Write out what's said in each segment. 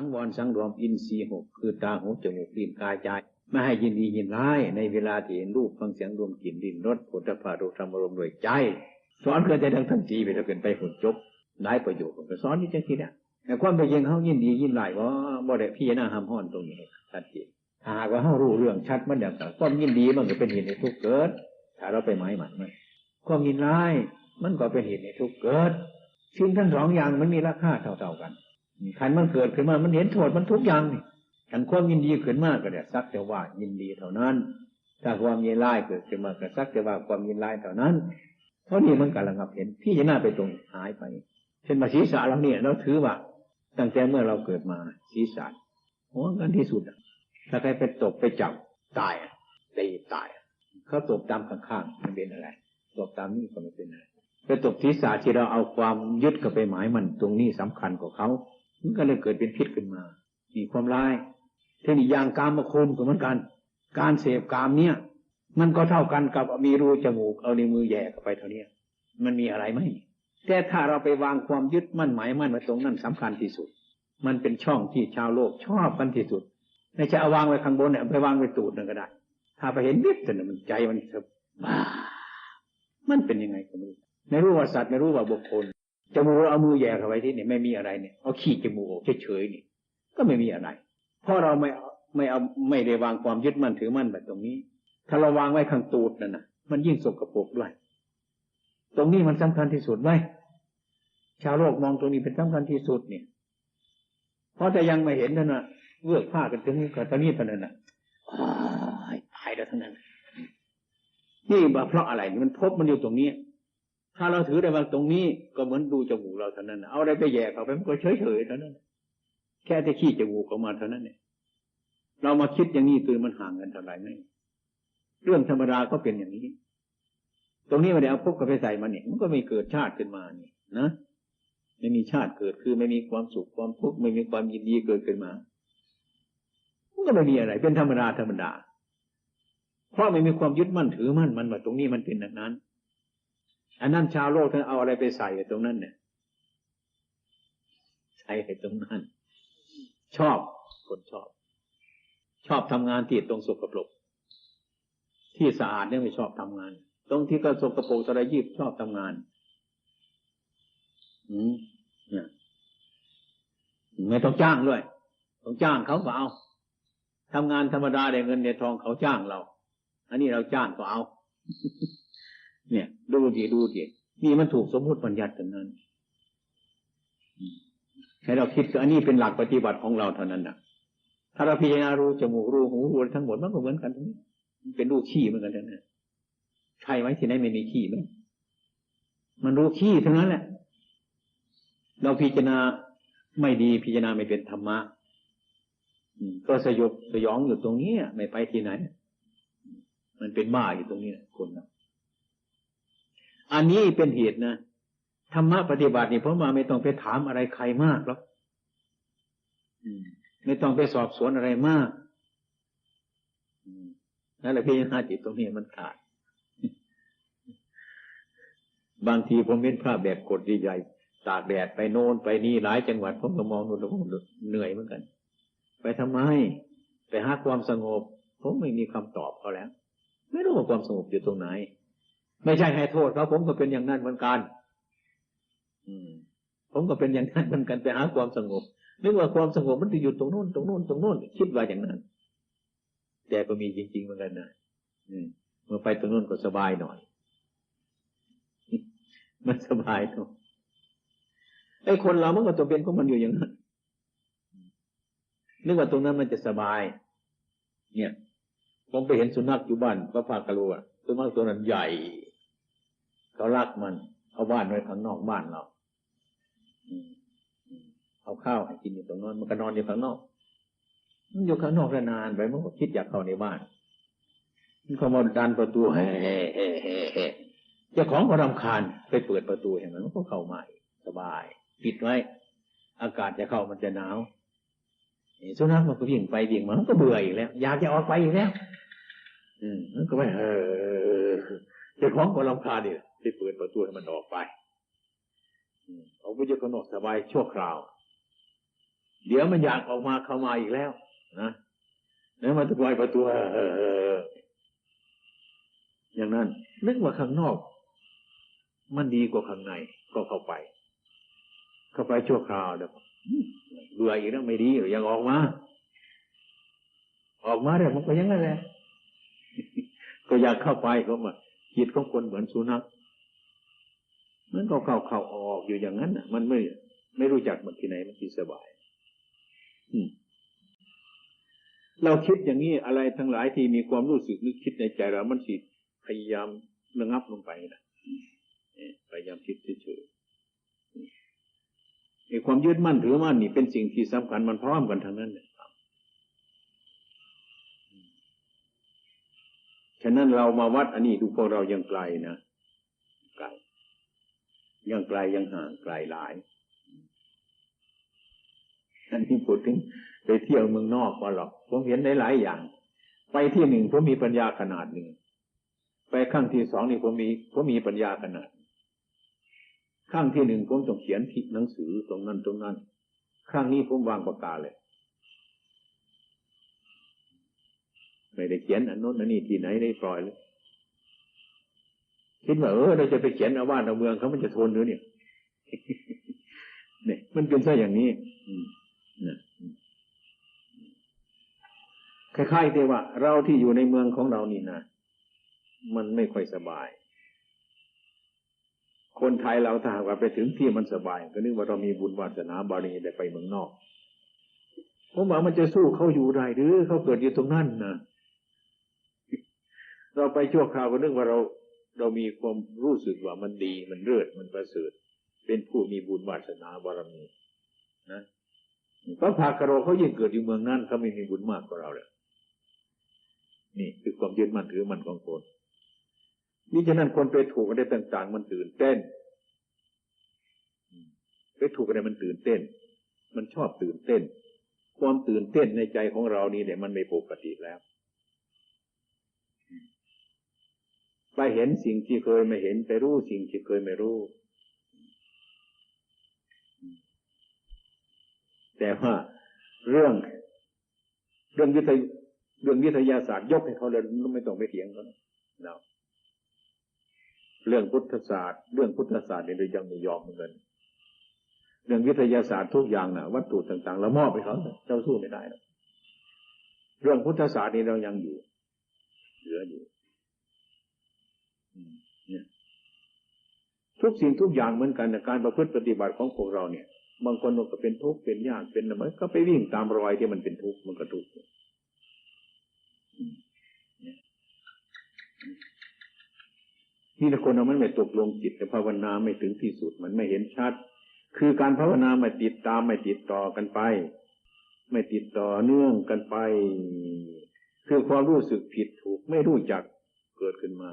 สังวรสังรวมอินทรีย์หกคือตาหูจมูกลิ้นกายใจไม่ให้ยินดียินร้ายในเวลาที่เห็นรูปฟังเสียงรวมกลิ่นดินรสผลิภัณฑ์ธรรมรมด้วยใจ สอนเกิดใจดังทันทีไปถ้าเป็นไปผลจบได้ประโยชน์ก็สอนนี่จังทีเนี่ยแต่ความไปยิงเขายินดียินร้ายว่าบ่ได้พี่น้าห้ามห้อนตรงนี้ชัดเจนถ้าหากว่าเขารู้เรื่องชัดมันอย่างต่างความยินดีมันก็เป็นเหตุในทุกเกิด ถ้าเราไปหมายมันมันความยินร้ายมันก็เป็นเหตุในทุกเกิดสิ่งทั้งสองอย่างมันมีราคาเท่าๆกัน ขันมันเกิดขึ้นมา มันเห็นโทษมันทุกอย่างนี่ขันความยินดีขึ้นมากก็เนี่ยสักแต่ว่ายินดีเท่านั้น ถ้าความยินร้ายเกิดขึ้นมาก็สักแต่ว่าความยินร้ายเท่านั้น เพราะนี่มันกำลังเห็นพี่จะน่าไปตรงหายไป เช่นมาศีรษะเราเนี่ยเราถือว่า ตั้งแต่เมื่อเราเกิดมาศีรษะหัวกันที่สุดถ้าใครไปตกไปจับตายตีตายเขาตกตามข้างๆมันเป็นอะไรตกตามนี่ก็ไม่เป็นอะไรไปตกศีรษะที่เราเอาความยึดกับไปหมายมันตรงนี้สำคัญกว่าเขา มันก็เลยเกิดเป็นพิษขึ้นมามีความร้ายเทนิยางกามคุณก็เหมือนกัน การเสพกามเนี่ย มันก็เท่ากันกับมีรูจมูกเอาในมือแย่เข้าไปเท่านี้มันมีอะไรไหมแต่ถ้าเราไปวางความยึดมั่นหมายมั่นไว้ตรงนั้นสำคัญที่สุด มันเป็นช่องที่ชาวโลกชอบกันที่สุดไม่ใช่เอาวางไว้ข้างบนเนี่ยไปวางไว้ตูดนั่นก็ได้ ถ้าไปเห็นนิดแต่มันใจมันสบ้ามันเป็นยังไงก็ไม่รู้ไม่รู้ว่าสัตว์ไม่รู้ว่าบุคคล จมูกเราเอามือแย่เข้าไปที่นี่ไม่มีอะไรเนี่ยเอาขี้จมูกเฉยๆนี่ ก็ไม่มีอะไร เพราะเราไม่ไม่เอาไม่ได้วางความยึดมั่นถือมั่นแบบตรงนี้ ถ้าเราวางไว้ข้างตูดนั่นน่ะมันยิ่งสกรปรกด้วย ตรงนี้มันสำคัญที่สุดไหมชาวโลกมองตรงนี้เป็นสำคัญที่สุดเนี่ย เพราะแต่ยังไม่เห็นนั่นน่ะเลือกผ้ากันถึงกับตอนนี้ตอนนั้นน่ะตายแล้วทั้งนั้น นี่เพราะอะไรมันพบมันอยู่ตรงนี้ ถ้าเราถือได้ว่าตรงนี้ก็เหมือนดูจมูกเราเท่านั้น เอาอะไรไปแย่เขาไปมันก็เฉยเฉยเท่านั้น แค่ที่ขี้จมูกออกมาเท่านั้นเนี่ย เรามาคิดอย่างนี้ตื่นมันห่างกันเท่าไหร่ไหมเรื่องธรรมดาก็เป็นอย่างนี้ ตรงนี้มาเดี๋ยวเอาพกกับไปใส่มาเนี่ยมันก็ไม่เกิดชาติขึ้นมานี่นะไม่มีชาติเกิดคือไม่มีความสุขความทุกข์ไม่มีความยินดีเกิดขึ้นมา มันก็ไม่มีอะไร เป็นธรรมดาธรรมดา เพราะไม่มีความยึดมั่นถือมั่นมันว่าตรงนี้มันเป็นอย่างนั้น อันนั้นชาวโลกท่านเอาอะไรไปใส่ตรงนั้นเนี่ยใส่ตรงนั้น ชอบคนชอบ ชอบทำงานที่ตรงสกปรกที่สะอาดเนี่ยไม่ชอบทำงาน ตรงที่ก็สกปรกสระยีบชอบทำงาน อืมเนี่ยไม่ต้องจ้างด้วย ต้องจ้างเขาก็เอาทำงานธรรมดาได้เงินในทองเขาจ้างเรา อันนี้เราจ้างก็เอา เนี่ย ดูดีดูดีนี่มันถูกสมมุติปัญญัติกันนั้นให้เราคิดอันนี้เป็นหลักปฏิบัติของเราเท่านั้นนะถ้าเราพิจารณารู้จมูกรู้หูหูทั้งหมดมันก็เหมือนกันทั้งนี้เป็นรูขี้เหมือนกันทั้งนั้นใช่ไหมที่ไหนไม่มีขี้ไหมมันรู้ขี้ทั้งนั้นแหละ เราพิจารณาไม่ดีพิจารณาไม่เป็นธรรมะก็สยบสยองอยู่ตรงนี้ไม่ไปที่ไหน มันเป็นบ้าอยู่ตรงนี้คนนะ อันนี้เป็นเหตุนะธรรมะปฏิบัตินี่พราะมาไม่ต้องไปถามอะไรใครมากหรอกไม่ต้องไปสอบสวนอะไรมากนั่นแหละพี่ญาจิตตรงนี้มันขาด บางทีผมเห็นภาพแบบกดใหญ่ตากแดดไปโน่นไปนี่หลายจังหวัดผมก็มองดูแล้วผมเหนื่อยเหมือนกัน ไปทำไม ไปหาความสงบ ผมไม่มีคำตอบเขาแล้ว ไม่รู้ว่าความสงบอยู่ตรงไหน ไม่ใช่ให้โทษเขาผมก็เป็นอย่างนั้นเหมือนกันผมก็เป็นอย่างนั้นเหมือนกันไปหาความสงบนึกว่าความสงบมันจะอยู่ตรงโน้นตรงโน้นตรงโน้นคิดว่าอย่างนั้น แต่ก็มีจริง ๆเหมือนกันนะมเมื่อไปตรงโน้นก็สบายหน่อย มันสบายเนาะไอ้คนเรามันก็ตัวเป็นของมันอยู่อย่างนั้นนึกว่าตรงนั้นมันจะสบาย เนี่ย ผมไปเห็นสุนัขอยู่บ้านพระพากะลัวสุนัขตัวนั้นใหญ่ เขารักมันเอาบ้านไว้ข้างนอกบ้านเราเอาข้าวให้กินอยู่ตรงนั้นมันก็นอนอยู่ข้างนอก มันอยู่ข้างนอกนานไปมันก็คิดอยากเข้าในบ้าน มันเขามาดันประตูเฮ้เฮ้เฮ้เฮ้เจ้าของก็รำคาญไปเปิดประตูเห็นมันมันก็เข้ามาสบาย ปิดไว้ อากาศจะเข้ามันจะหนาวสุนัขมันก็วิ่งไปวิ่งมามันก็เบื่ออีกแล้ว อยากจะออกไปอีกแล้ว อืมมันก็ไม่เออเจ้าของก็รำคาญเนี่ ยที่เปิดประตูให้มันออกไปออกไปจากข้างนอกสบายชั่วคราว เดี๋ยวมันอยากออกมาเข้ามาอีกแล้ว นะแล้วมันจะปล่อยประตูอย่างนั้นนึกว่าข้างนอก มันดีกว่าข้างในก็เข้าไป เข้าไปชั่วคราวเดี๋ยวเบื่ออีกแล้วไม่ดียังออกมา ออกมาเลยมันก็ยังไงแหละก็อยากเข้าไปก็มาจิตของคนเหมือนสุนัข มันก็เข้าเข้าออกอยู่อย่างนั้นมันไม่ไม่รู้จักมันที่ไหนมันที่สบายเราคิดอย่างนี้อะไรทั้งหลายที่มีความรู้สึกนึกคิดในใจเรา มันสิพยายามระงับลงไปนะพยายามคิดเฉยๆไอ้ความยึดมั่นถือมั่นนี่เป็นสิ่งที่สำคัญมันพร้อมกันทั้งนั้นเลยฉะนั้นเรามาวัดอันนี้ดูพวกเรายังไกลนะไกล ยังไกลยังห่างไกลหลายอันนี้พูดถึงไปเที่ยวเมืองนอกมาหรอก ผมเห็นได้หลายอย่าง ไปที่หนึ่งผมมีปัญญาขนาดหนึ่ง ไปข้างที่สองนี่ผมมีผมมีปัญญาขนาด ข้างที่หนึ่งผมต้องเขียนที่หนังสือตรงนั้นตรงนั้น ข้างนี้ผมวางปากกาเลย ไม่ได้เขียนอันโน้นอันนี้ที่ไหนได้ปล่อยเลย คิดว่าเออเราจะไปเขียนเอาบ้านเอาเมืองเขามันจะทนหรือเนี่ยเนี่ยมันเป็นซะอย่างนี้คล้ายๆที่ว่า เราที่อยู่ในเมืองของเรานี่นะมันไม่ค่อยสบาย คนไทยเราถ้าหากว่าไปถึงที่มันสบาย ก็นึกว่าเรามีบุญวาสนาบารีได้ไปเมืองนอกผมว่ามันจะสู้เขาอยู่ได้หรือเขาเกิดอยู่ตรงนั้นนะเราไปชั่วคราวก็นึกว่าเรา เรามีความรู้สึกว่ามันดีมันเลิศมันประเสริฐเป็นผู้มีบุญวาสนาบารมีนะพระภาคโรเขายิ่งเกิดอยู่เมืองนั้นเขาไม่มีบุญมากกว่าเราเลยนี่คือความยึดมั่นถือมันของคนนี่ฉะนั้นคนไปถูกอะไรต่าง ๆ มันตื่นเต้นไปถูกอะไรมันตื่นเต้น มันชอบตื่นเต้น ความตื่นเต้นในใจของเรานี่เนี่ยมันไม่ปกติแล้ว ไปเห็นสิ่งที่เคยไม่เห็นไปรู้สิ่งที่เคยไม่รู้ แต่ว่าเรื่อง เรื่องวิทยเรื่องวิทยาศาสตร์ยกให้เขาเลยไม่ต้องไปเถียงเขาเนาะเรื่องพุทธศาสตร์ เรื่องพุทธศาสตร์เนี่ยเรายังไม่ยอมเหมือนกันเรื่องวิทยาศาสตร์ทุกอย่างนะวัตถุต่างๆเรามอบไปเขาเจ้าสู้ไม่ได้เรื่องพุทธศาสตร์นี่เรายังอยู่ เหลืออยู่ ทุกสิ่งทุกอย่างเหมือนกันในการประพฤติปฏิบัติของพวกเราเนี่ย บางคนก็เป็นทุกข์เป็นยากเป็นอะไรก็ไปวิ่งตามรอยที่มันเป็นทุกข์มันก็ทุกข์นี่ละคนเราไม่ตกลงจิตแต่ภาวนาไม่ถึงที่สุดมันไม่เห็นชัด คือการภาวนาไม่ติดตามไม่ติดต่อกันไป ไม่ติดต่อเนื่องกันไป คือความรู้สึกผิดถูกไม่รู้จักเกิดขึ้นมา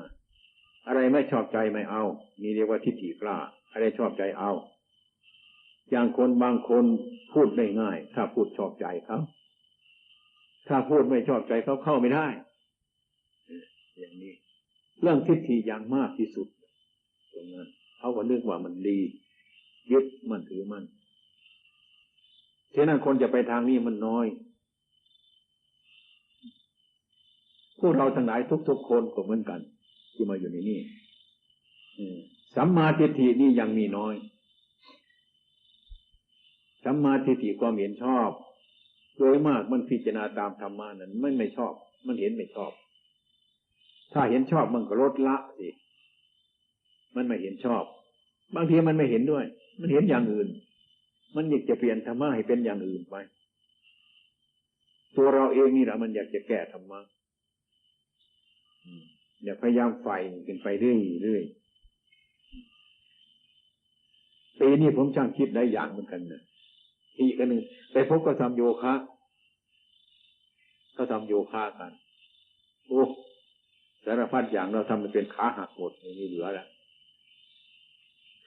อะไรไม่ชอบใจไม่เอา นี่เรียกว่าทิฏฐิกล้า อะไรชอบใจเอา อย่างคนบางคนพูดได้ง่าย ถ้าพูดชอบใจเขาถ้าพูดไม่ชอบใจเขาเข้าไม่ได้ อย่างนี้ เรื่องทิฏฐิอย่างมากที่สุด ตรงนั้นเขาก็เรื่องว่ามันดียึดมันถือมันฉะนั้นคนจะไปทางนี้มันน้อย พวกเราทั้งหลายทุกๆคนก็เหมือนกัน ที่มาอยู่ในนี่สัมมาทิฏฐินี่ยังมีน้อย สัมมาทิฏฐิความเห็นชอบ โดยมากมันพิจารณาตามธรรมานั้นไม่ไม่ชอบ มันเห็นไม่ชอบ ถ้าเห็นชอบมันก็ลดละสิ มันไม่เห็นชอบ บางทีมันไม่เห็นด้วย มันเห็นอย่างอื่น มันอยากจะเปลี่ยนธรรมะให้เป็นอย่างอื่นไป ตัวเราเองนี่แหละมันอยากจะแก้ธรรมะ อย่าพยายามไฟขึ้นไปเรื่อยเรื่อยปีนี้ผมช่างคิดได้อย่างเหมือนกันนะอีกอันหนึ่งไปพบก็ทำโยคะก็ทำโยคะกัน โอ้สารพัดอย่างเราทำมันเป็นขาหักหมดไม่มีเหลือแล้ว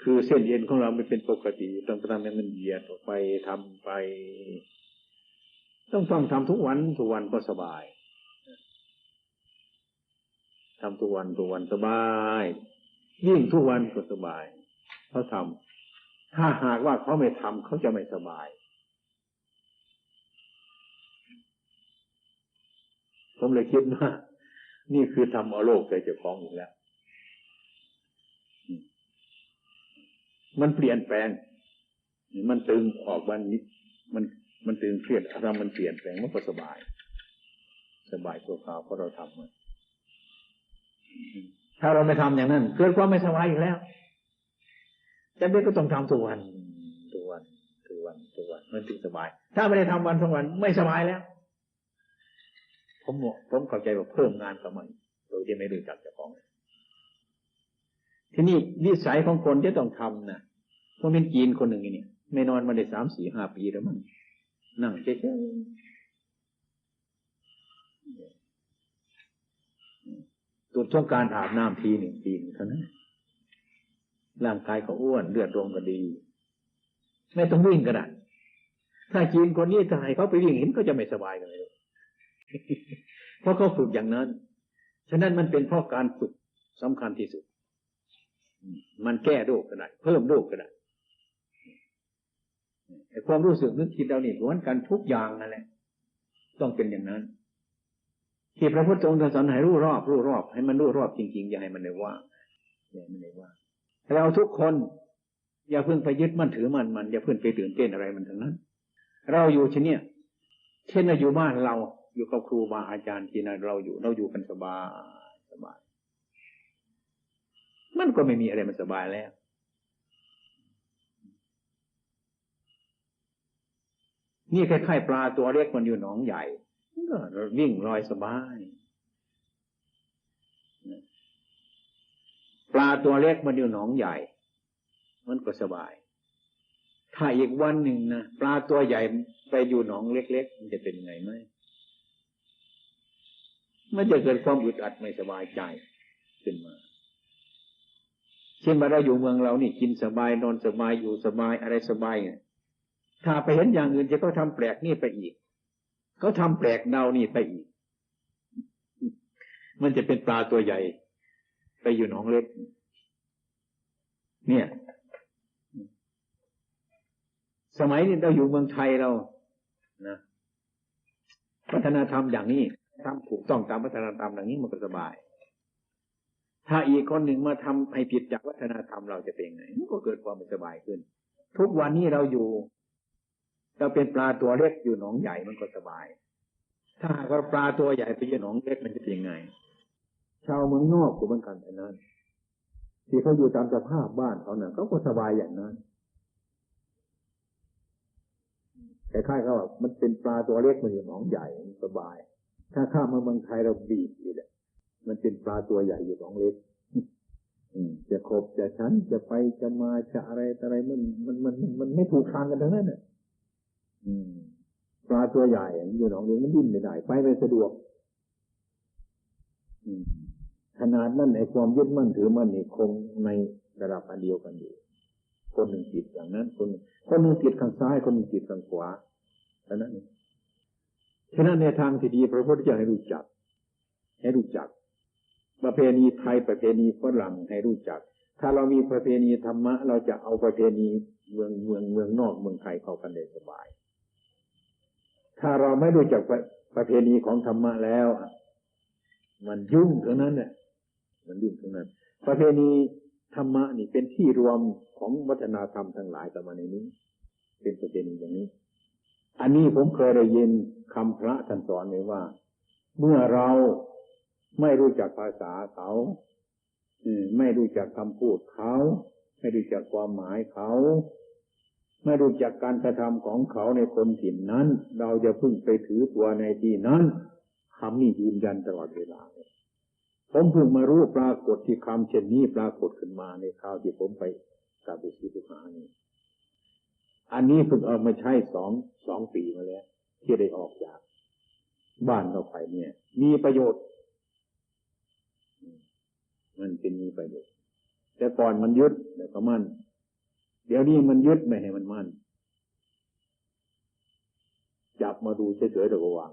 คือเส้นเย็นของเราไม่เป็นปกติต้องทำให้มันเหยียดออกไปทำไป ต้องต้องทำทุกวันทุกวันก็สบาย ทำทุกวันทุกวันสบาย ยิ่งทุกวันก็สบายเขาทำถ้าหากว่าเขาไม่ทำเขาจะไม่สบาย ผมเลยคิดว่านี่คือทำอาโลกใส่เจ้าของอยู่แล้ว มันเปลี่ยนแปลง มันตึงออกวันนี้มันมันตึงเครียดถ้รมันเปลี่ยนแปลงมันก็สบาย สบายตัวขาวเพราะเราทำมัน ถ้าเราไม่ทำอย่างนั้น เกิดความไม่สบายอีกแล้วจำเป็นก็ต้องทำทุกวันทุกวันทุกวันทุกวันมันถึงสบาย ถ้าไม่ได้ทำวันสองวันไม่สบายแล้ว ผมผมเข้าใจว่าเพิ่มงานกับมันโดยที่ไม่รู้จักเจ้าของ ที่นี่วิสัยของคนที่ต้องทำนะพวกเป็นจีนคนหนึ่งนี่ไม่นอนมาได้สามสี่ห้าปีแล้วมันนั่งเฉยๆ ตุดต้องการอาบน้ำทีหนึ่งปีเท่านั้นร่างกายก็อ้วนเลือดลมก็ดี ไม่ต้องวิ่งก็ได้ถ้าจีนคนนี้ถ้าให้เขาไปวิ่งเห็นก็จะไม่สบายเลยเพราะเขาฝึกอย่างนั้น ฉะนั้นมันเป็นเพราะการฝึกสำคัญที่สุด มันแก้โรคก็ได้ เพิ่มโรคก็ได้ความรู้สึกนึกคิดเรานี่ล้วนกันทุกอย่างนั่นแหละ ต้องเป็นอย่างนั้น ที่พระพุทธองค์สอนให้รู้รอบรู้รอบ ให้มันรู้รอบจริงๆอย่าให้มันเลยว่าอย่าให้มันเลยว่า เราทุกคนอย่าเพิ่งไปยึดมั่นถือมันมันอย่าเพิ่งไปตื่นเต้นอะไรมันทั้งนั้น เราอยู่ที่นเนี่ยเช่นเราอยู่บ้านเราอยู่กับครูบาอาจารย์ที่นั่นเราอยู่เราอยู่กันสบายสบาย มันก็ไม่มีอะไรมันสบายแล้วนี่คล้ายๆปลาตัวเล็กมันอยู่หนองใหญ่ ก็วิ่งลอยสบาย ปลาตัวเล็กมันอยู่หนองใหญ่ มันก็สบาย ถ้าอีกวันหนึ่งนะปลาตัวใหญ่ไปอยู่หนองเล็กๆมันจะเป็นไงไหมมันจะเกิดความอึดอัดไม่สบายใจขึ้นมาเช่นมาเราอยู่เมืองเรานี่กินสบายนอนสบายอยู่สบายอะไรสบายเนี่ยถ้าไปเห็นอย่างอื่นจะก็ทำแปลกนี่ไปอีก เขาทาแปลกเดานี่ไปอีก มันจะเป็นปลาตัวใหญ่ ไปอยู่หนองเล็ก เนี่ย สมัยนี้เราอยู่เมืองไทยเรานะวัฒนธรรมอย่างนี้ทำถูกต้องตามวัฒนธรรมอย่างนี้มันก็สบาย ถ้าอีกคนหนึ่งมาทำให้ผิดจากวัฒนธรรมเราจะเป็นไงมันก็เกิดความไม่สบายขึ้น ทุกวันนี้เราอยู่ เราเป็นปลาตัวเล็กอยู่หนองใหญ่มันก็สบาย ถ้าหากว่าปลาตัวใหญ่ไปอยู่หนองเล็กมันจะเป็นยังไง ชาวเมืองนอกก็เหมือนกันแต่นั้น ที่เขาอยู่ตามสภาพบ้านเขาเนี่ยเขาก็สบายอย่างนั้นคล้ายๆเขาว่ามันเป็นปลาตัวเล็กมันอยู่หนองใหญ่มันสบาย ถ้าข้ามมาเมืองไทยเราบีบอยู่เลยมันเป็นปลาตัวใหญ่อยู่หนองเล็กจะครบจะชั้นจะไปจะมาจะอะไรอะไรมันมันมันมันไม่ถูกทางกันทั้งนั้นเนี่ย ปลาตัวใหญ่อยู่หนองเล็กมันดิ้นไม่ได้ไปไม่สะดวกขนาดนั้นในความยึดมั่นถือมั่นนี่คงในระดับอันเดียวกันอยู่คนหนึ่งจิตอย่างนั้น คนคนหนึ่งจิตข้างซ้าย คนหนึ่งจิตข้างขวาอันนั้นฉะนั้นในทางที่ดีพระพุทธเจ้าให้รู้จัก ให้รู้จัก ประเพณีไทยประเพณีฝรั่งให้รู้จัก ถ้าเรามีประเพณีธรรมะ เราจะเอาประเพณีเมืองเมืองเมืองนอกเมืองไทยเข้ากันได้สบาย ถ้าเราไม่รู้จักประเพณีของธรรมะแล้วมันยุ่งทั้งนั้นเนี่ยมันยุ่งทั้งนั้น ประเพณีธรรมะนี่เป็นที่รวมของวัฒนธรรมทั้งหลายกันมาในนี้ เป็นประเพณีอย่างนี้ อันนี้ผมเคยได้ยินคำพระท่านสอนไว้ว่า เมื่อเราไม่รู้จักภาษาเขาไม่รู้จักคำพูดเขา ไม่รู้จักความหมายเขา ไม่รู้จักการกระทำของเขาในคนถิ่นนั้น เราจะพึ่งไปถือตัวในที่นั้นคำนี้ยืนยันตลอดเวลาผมเพิ่งมารู้ปรากฏที่คำเช่นนี้ปรากฏขึ้นมาในคราวที่ผมไปกาบุสีตุหานี่อันนี้เพิ่งเอามาใช้สองสองปีมาแล้ว ที่ได้ออกจาก บ้านเราไปเนี่ย มีประโยชน์ มันเป็นมีประโยชน์ แต่ก่อนมันยึดแต่ก็มั่น เดี๋ยวนี้มันยึดไม่ให้มันมั่น จับมาดูเฉยๆแต่ก็วาง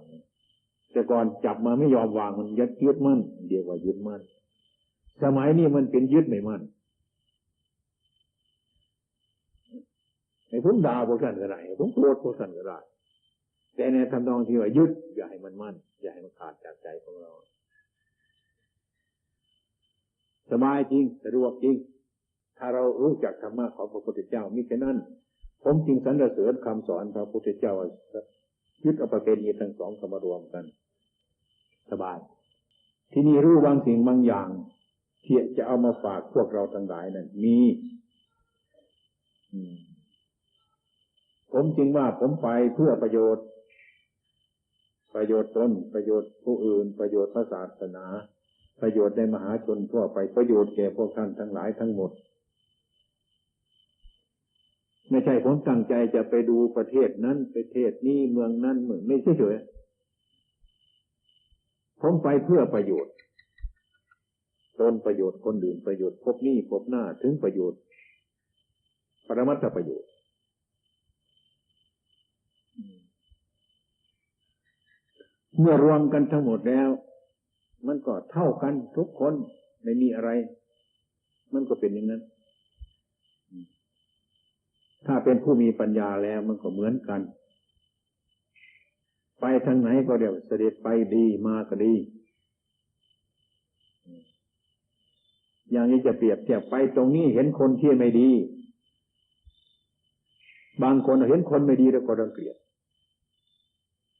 แต่ก่อนจับมาไม่ยอมวางมันยึดยึดมั่นเดียวว่ายึดมั่น สมัยนี้มันเป็นยึดไม่มั่นไอ้ผมด่าพวกท่านก็ได้ผมโกรธพวกท่านก็ได้แต่ในทำนองที่ว่ายึดอย่าให้มันมั่น อย่าให้มันขาดจากใจของเรา สบายจริงสะดวกจริง ถ้าเรารู้จักธรรมะของพระพุทธเจ้ามิฉะนั้น ผมจึงสรรเสริญคำสอนพระพุทธเจ้ายึดเอาประเพณีทั้งสองเข้ามารวมกัน สบาย ที่นี่รู้บางสิ่งบางอย่างที่จะเอามาฝากพวกเราทั้งหลายนั่นมีผมจริงว่าผมไปเพื่อประโยชน์ ประโยชน์ตนประโยชน์ผู้อื่น ประโยชน์พระศาสนา ประโยชน์ในมหาชนทั่วไปประโยชน์แก่พวกท่านทั้งหลายทั้งหมด ไม่ใช่ผมตั้งใจจะไปดูประเทศนั้นประเทศนี้เมืองนั้นเมืองไม่ใช่เฉยผมไปเพื่อประโยชน์ตนประโยชน์คนอื่นประโยชน์พบนี้พบหน้าถึงประโยชน์ ปรมัตถประโยชน์เมื่อรวมกันทั้งหมดแล้ว มันก็เท่ากันทุกคนไม่มีอะไร มันก็เป็นอย่างนั้น ถ้าเป็นผู้มีปัญญาแล้วมันก็เหมือนกัน ไปทางไหนก็เดี๋ยวเสด็จไปดีมาก็ดี อย่างนี้จะเปรียบเทียบไปตรงนี้เห็นคนที่ไม่ดี บางคนเห็นคนไม่ดีแล้วก็รังเกียจ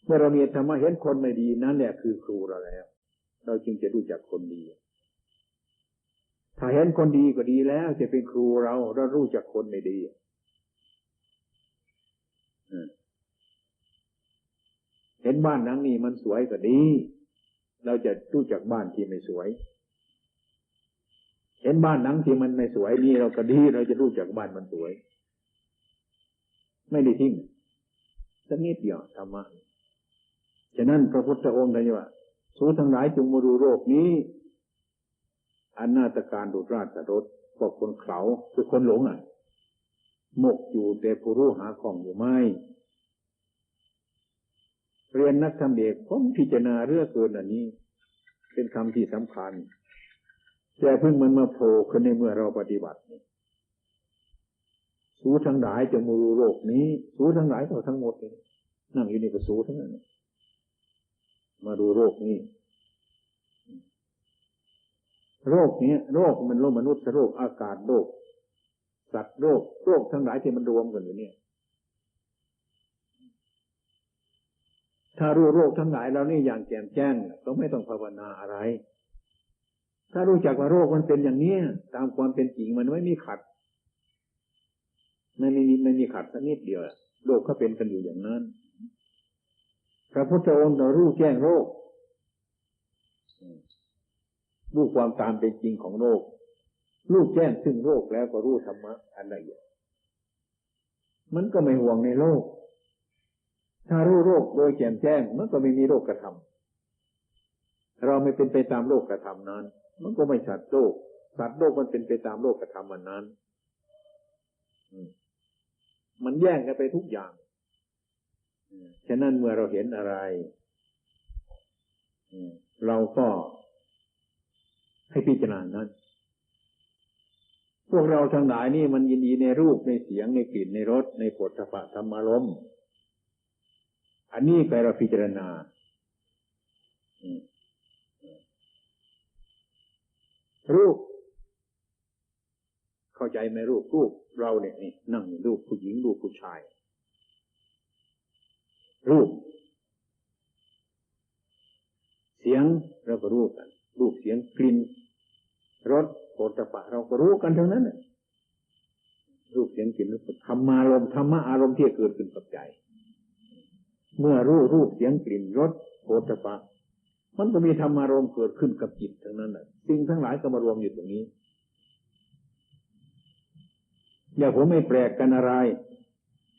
เมื่อเรามีธรรมะเห็นคนไม่ดีนั่นแหละคือครูเราแล้ว เราจึงจะรู้จักคนดีถ้าเห็นคนดีก็ดีแล้วจะเป็นครูเราเรารู้จักคนไม่ดี ห็นบ้านหลังนี้มันสวยก็ดี เราจะรู้จักบ้านที่ไม่สวย เห็นบ้านหลังที่มันไม่สวยนี่เราก็ดี เราจะรู้จักบ้านมันสวย ไม่ได้ทิ้งสักนิดเดียวธรรมะฉะนั้นพระพุทธองค์ได้ว่าสูทั้งหลายจงมาดูโรคนี้ อันนาตการดุราชรถพวกคนเขาคือคนหลงอะ หมกอยู่แต่ผู้รู้หาของอยู่ไม่ เรียนนักธรรมเอกผมพิจารณาเรื่องเกินอันนี้ เป็นคำที่สำคัญแต่เพิ่งมันมาโผล่ขึ้นในเมื่อเราปฏิบัติสูทั้งหลายจะมูโรคนี้ สูทั้งหลายก็ทั้งหมดเลยนั่งอยู่ในี่ก็สูทั้งนั้นมาดูโรคนี้โรคนี้โรคมันโรคมนุษย์โรคอากาศโรคสัตว์โรคโรคทั้งหลายที่มันรวมกันอยู่เนี่ย ถ้ารู้โรคทั้งหลายแล้วนี่อย่างแจ่มแจ้งก็ไม่ต้องภาวนาอะไร ถ้ารู้จักว่าโรคมันเป็นอย่างนี้ตามความเป็นจริงมันไม่มีขัดไม่มีไม่มีขัดสักนิดเดียวโรคเขาเป็นกันอยู่อย่างนั้นพระพุทธองค์เรารู้แจ้งโรครู้ความตามเป็นจริงของโรครู้แจ้งซึ่งโรคแล้วก็รู้ธรรมะอันละเอียดมันก็ไม่ห่วงในโลก ถ้ารู้โรคโดยแจ่มแจ้งมันก็ไม่มีโรคกระทำเราไม่เป็นไปตามโลกกระทำนั้น มันก็ไม่สัตว์โลกสัตว์โลกมันเป็นไปตามโลกกระทำมันนั้นมันแย่งกันไปทุกอย่างฉะนั้นเมื่อเราเห็นอะไรเราก็ให้พิจารณานั้น พวกเราทั้งหลายนี่มันยินดีในรูปในเสียงในกลิ่นในรสในปฐะธรรมารม อันนี้ไปเราพิจารณารูป เข้าใจไหมรูปรูปเราเนี่ยนี่นั่งรูปผู้หญิงรูปผู้ชาย รูป เสียงเราก็รู้กัน รูปเสียงกลิ่นรสโผฏฐะเราก็รู้กันทั้งนั้นรูปเสียงกลิ่นรสธรรมารมธรรมะอารมณ์ที่เกิดขึ้นกับใจ เมื่อรู้รูปเสียงกลิ่นรสโผฏฐะมันก็มีธรรมารมณ์เกิดขึ้นกับจิตทั้งนั้นแหละสิ่งทั้งหลายก็มารวมอยู่ตรงนี้ อย่าผมไม่แปลกกันอะไร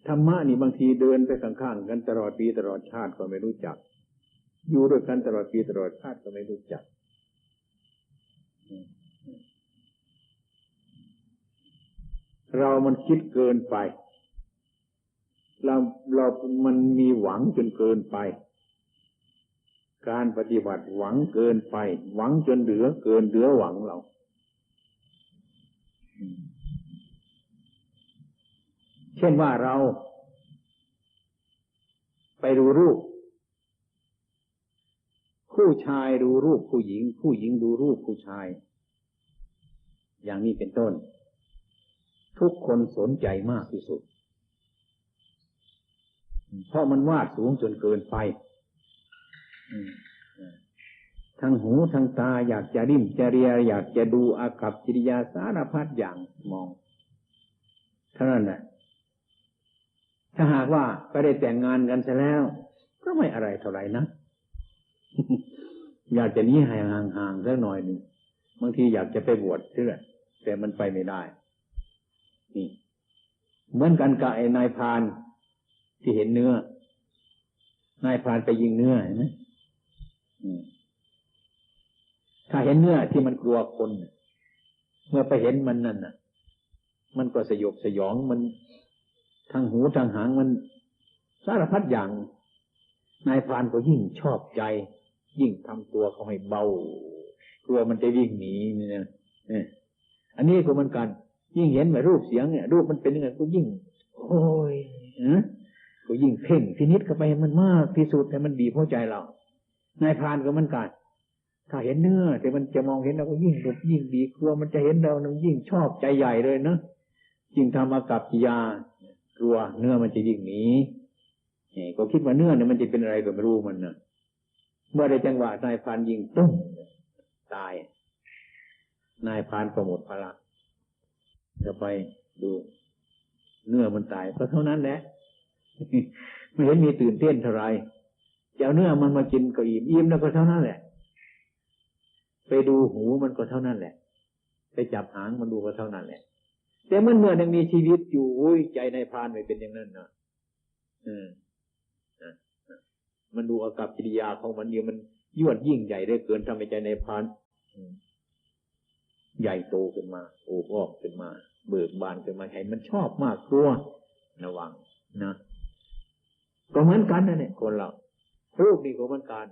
ธรรมะนี่บางทีเดินไปข้างๆกันตลอดปีตลอดชาติก็ไม่รู้จัก อยู่ด้วยกันตลอดปีตลอดชาติก็ไม่รู้จักเรามันคิดเกินไป เราเรามันมีหวังจนเกินไป การปฏิบัติหวังเกินไป หวังจนเหลือเกินเหลือหวังเราเช่นว่าเรา ไปดูรูป ผู้ชายดูรูปผู้หญิง ผู้หญิงดูรูปผู้ชาย อย่างนี้เป็นต้น ทุกคนสนใจมากที่สุด เพราะมันวาดสูงจนเกินไปทั้งหูทั้งตาอยากจะริมจะเรียอยากจะดูอากับจิริยาสารพัดอย่างมองเท่านั้นแหละถ้าหากว่าไปได้แต่งงานกันเสร็จแล้ว ก็ไม่อะไรเท่าไหร่นะอยากจะนี้ห่างๆสักหน่อยหนึ่งบางทีอยากจะไปบวชเชื่อแต่มันไปไม่ได้ นี่ เหมือนกันกับไอ้นายพาน ที่เห็นเนื้อนายพานไปยิงเนื้อเห็นไหมถ้าเห็นเนื้อที่มันกลัวคนเมื่อไปเห็นมันนั่นน่ะ มันก็สยบสยองมันทางหูทางหางมันสารพัดอย่าง นายพรานก็ยิ่งชอบใจ ยิ่งทำตัวเขาให้เบากลัวมันจะวิ่งหนีนี่นะอันนี้ก็เหมือนกัน ยิ่งเห็นแบบรูปเสียงเนี่ยรูปมันเป็นยังไงก็ยิ่ง โอ้ยนะ ก็ยิ่งเพ่งพินิษเข้าไปมันมากที่สุดแต่มันบีบหัวใจเรานายพรานก็เหมือนกันถ้าเห็นเนื้อแต่มันจะมองเห็นเราก็ยิ่งหลบยิ่งดีกลัวมันจะเห็นเรานึงยิ่งชอบใจใหญ่เลยเนาะยิ่งทำอากับกิยากลัวเนื้อมันจะยิ่งหนีก็คิดว่าเนื้อเนี่ยมันจะเป็นอะไรก็ไม่รู้มันนะเมื่อได้จังหวะนายพานยิงตุ้มตาย นายพานก็หมดพลังจะไปดู เนื้อมันตายก็เท่านั้นแหละ ไม่เห็นมีตื่นเต้นเท่าไรจะเอาเนื้อมันมากินก็อิ่มอิ่มแล้วก็เท่านั้นแหละ ไปดูหูมันก็เท่านั้นแหละ ไปจับหางมันดูก็เท่านั้นแหละ แต่เมื่อเมื่อยังมีชีวิตอยู่อุ้ยใจในพานไม่เป็นอย่างนั้นนะอืมมันดูอากับกิริยาของมันเนี่ยมันยวดยิ่งใหญ่ได้เกินทำให้ใจในพานใหญ่โตขึ้นมา โอบออกขึ้นมา เบิกบานขึ้นมาให้มันชอบมากกลัวระวังนะ ก็เหมือนกันนะเนี่ยคนเรารูปนี่ก็เหมือนกัน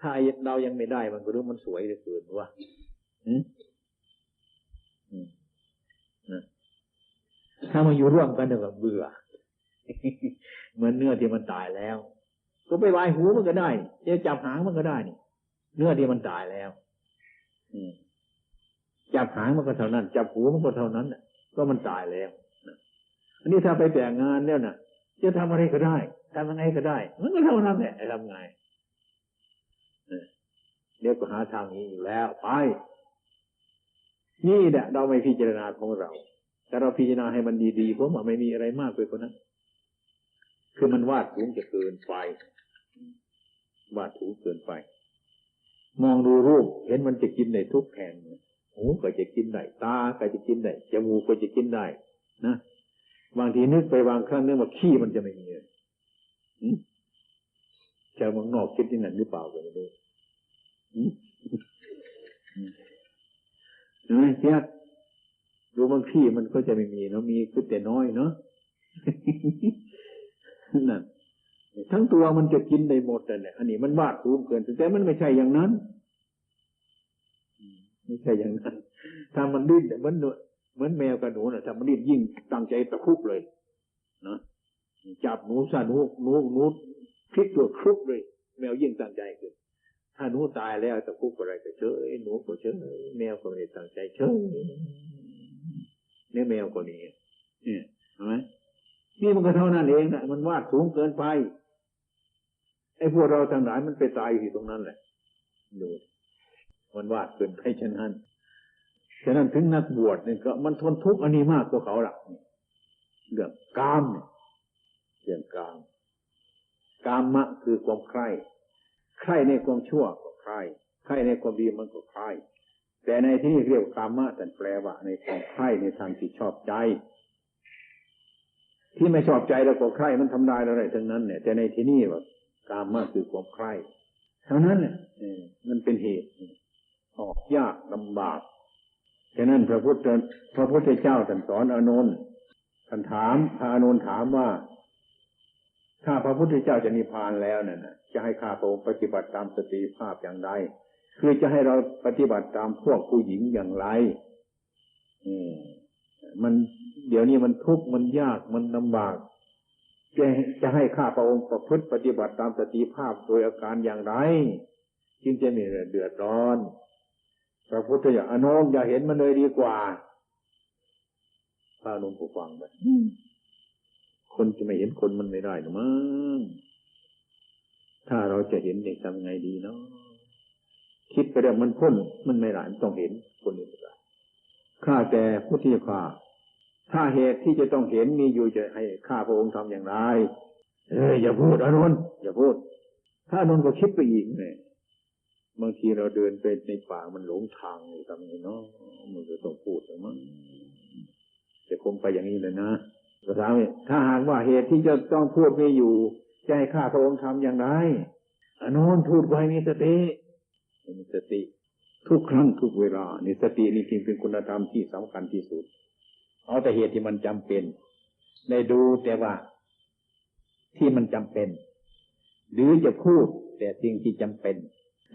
ถ้าเรายังไม่ได้มันก็รู้มันสวยเหลือเกินว่าถ้ามาอยู่ร่วมกันเดี๋ยวเบื่อ เหมือนเนื้อที่มันตายแล้ว ก็ไปวายหูมันก็ได้จะจับหางมันก็ได้นี่เนื้อที่มันตายแล้วจับหางมันก็เท่านั้น จับหูมันก็เท่านั้นก็มันตายแล้วอันนี้ถ้าไปแต่งงานแล้วน่ะ จะทำอะไรก็ได้ทำยังไงก็ได้ มันก็เท่านั้นแหละทำไงเดี๋ยวก็หาทางนี้อยู่แล้วไป นี่แหละเราไม่พิจารณาของเรา แต่เราพิจารณาให้มันดีๆเพราะว่าไม่มีอะไรมากไปกว่านั้น คือมันวาดสูงจะเกินไป วาดถูงเกินไป มองดูรูป เห็นมันจะกินได้ทุกแห่งหูก็จะกินได้ ตาก็จะกินได้ จมูกก็จะกินได้ นะ บางทีนึกไปบางครั้งนึกว่าขี้มันจะไม่มีเลยชาวเมืองนอกคิดที่นั่นหรือเปล่าก็ไม่รู้เห็นไหมเทียดูบางที่มันก็จะไม่มีเนาะมีก็แต่น้อยเนาะนั่นทั้งตัวมันจะกินได้หมดแต่เนี่ยอันนี้มันวาดสูงเกินแต่มันไม่ใช่อย่างนั้นไม่ใช่อย่างนั้นถ้ามันดิ้นเหมือน เหมือนแมวกับหนูนะถ้ามันดิ้นยิ่งตั้งใจตะคุบเลยนะจับหนูซะหนูหนูหนูพลิกตัวครุบเลย แมวยิ่งตั้งใจเกินถ้าหนูตายแล้วตะคุบอะไรก็เฉยหนูก็เฉยแมวก็ไม่ได้ตั้งใจเฉยนื้อแมวกว่านี้เนี่ยเห็นไหมนี่มันก็เท่านั้นเองนะมันวาดสูงเกินไปไอ้พวกเราทั้งหลายมันไปตายอยู่ตรงนั้นแหละดูมันวาดเกินไปฉะนั้น ฉะนั้นถึงนักบวชเนี่ยก็มันทนทุกข์อันนี้มากกว่าเขาหลักเรื่องกามเนี่ยเรื่องกามกามะคือความใคร่ใคร่ในความชั่วก็ใคร่ใคร่ในความดีมันก็ใคร่แต่ในที่นี้เรียกกามะแต่แปลว่า ในความใคร่ในทางที่ชอบใจ ที่ไม่ชอบใจแล้วก็ใคร่มันทำลายอะไรทั้งนั้นเนี่ย แต่ในที่นี้ว่ากามะคือความใคร่เท่านั้นเนี่ยมันเป็นเหตุออกยากลำบาก ฉะนั้นพระพุทธพระพุทธเจ้าท่านสอนอานนท์ท่านถามพระอานนท์ถามว่า ถ้าพระพุทธเจ้าจะนิพพานแล้วเนี่ยจะให้ข้าพระองค์ปฏิบัติตามสติภาพอย่างไร คือจะให้เราปฏิบัติตามพวกผู้หญิงอย่างไรมันเดี๋ยวนี้มันทุกข์มันยากมันลำบากจะจะให้ข้าพระองค์ประพฤติปฏิบัติตามสติภาพโดยอาการอย่างไรจึงจะมีเดือดร้อน พระพุทธเจ้าอนนท์อย่าเห็นมันเลยดีกว่าพระอนุนผู้ฟังไปคนจะไม่เห็นคนมันไม่ได้หรือมั้งถ้าเราจะเห็นเด็กทำไงดีเนาะคิดไปแล้วมันพ้นมันไม่ได้มันต้องเห็นคนอื่นไม่ได้ข้าแต่พุทธิยาถ้าเหตุที่จะต้องเห็นมีอยู่จะให้ข้าพระองค์ทำอย่างไร เอออย่าพูดอนุ์อย่าพูด ถ้าอานนก็คิดไปอีกเนี่ย บางทีเราเดินไปในป่ามันหลงทางเลยทำไงเนาะมันก็ต้องพูดแล้วมั้งจะคงไปอย่างนี้เลยนะก็ถามว่าถ้าหากว่าเหตุที่จะต้องพูดมีอยู่จะให้ข้าพระองค์ทำอย่างไรอานนพูดไว้มีสติมีสติ ทุกครั้งทุกเวลานี่สตินี่จริงเป็นคุณธรรมที่สำคัญที่สุด เอาแต่เหตุที่มันจำเป็นได้ดูแต่ว่า ที่มันจำเป็น หรือจะพูดแต่สิ่งที่จำเป็น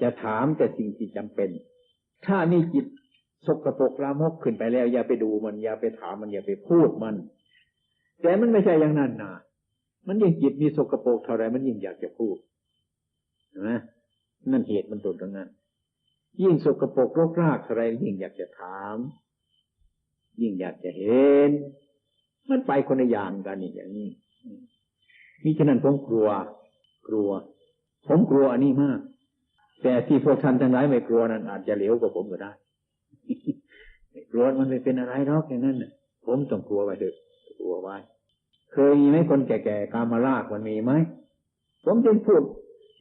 จะถามแต่สิ่งที่จำเป็น ถ้านี่จิตสกปรกลามกขึ้นไปแล้ว อย่าไปดูมันอย่าไปถามมันอย่าไปพูดมัน แต่มันไม่ใช่อย่างนั้นนะมันยิ่งจิตมีสกปรกเท่าไรมันยิ่งอยากจะพูดนะนั่นเหตุมันตรงตรงนั้น ยิ่งสกปรกโรกรากเท่าไรยิ่งอยากจะถาม ยิ่งอยากจะเห็น มันไปคนละอย่างกันนี่อย่างนี้มิฉะนั้นผมกลัว กลัว ผมกลัวอันนี้มาก แต่ที่พวกท่านทั้งหลายไม่กลัวนั้นอาจจะเหลวกว่าผมก็ได้ไม่กลัวมันไม่เป็นอะไรหรอกอย่างนั้นผมต้องกลัวไว้เถอะกลัวไว้เคยมีไหมคนแก่ๆกามาลากมันมีไหมผมจึงพูด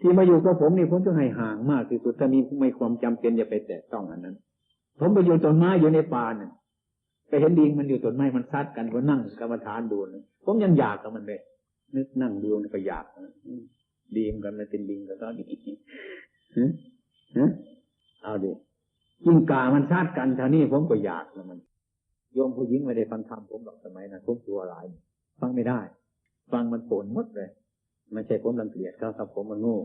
ที่มาอยู่กับผมนี่ผมต้องให้ห่างมากที่สุดถ้ามีไม่ความจำเป็นอย่าไปแตะต้องอันนั้น ผมไปอยู่ต้นไม้อยู่ในป่าเนี่ยไปเห็นดิงมันอยู่ต้นไม้มันซัดกันก็นั่งกรรมฐานดูนะผมยังอยากกับมันเลยนึกนั่งดูนี่ก็อยากดีมกันมันเป็นดิงก็ตอนนี้ เอาดิยิ่งกามันซัดกันท่านี้ผมก็อยากนะมันโยมผู้หญิงไม่ได้ฟังธรรมผมหรอกสมัยนั้นผมกลัวหลาย ฟังไม่ได้ ฟังมันโผล่หมดเลยไม่ใช่ผมรังเกียจเขาครับผมมันโง่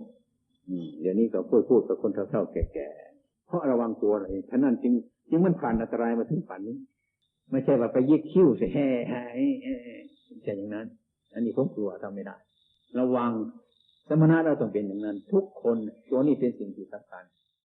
อืมเดี๋ยวนี้ก็พูดพูดกับคนเฒ่าๆแก่ๆเพราะระวังตัวอะไรท่านั้นจึงจึงมันผ่านอันตรายมาถึงป่านนี้ ไม่ใช่ว่าไปยิกคิ้วใส่แห่แห่ใช่อย่างนั้น อันนี้ผมกลัวทำไม่ได้ ระวัง สมณะเราต้องเป็นอย่างนั้น ทุกคนตัวนี้เป็นสิ่งที่สำคัญ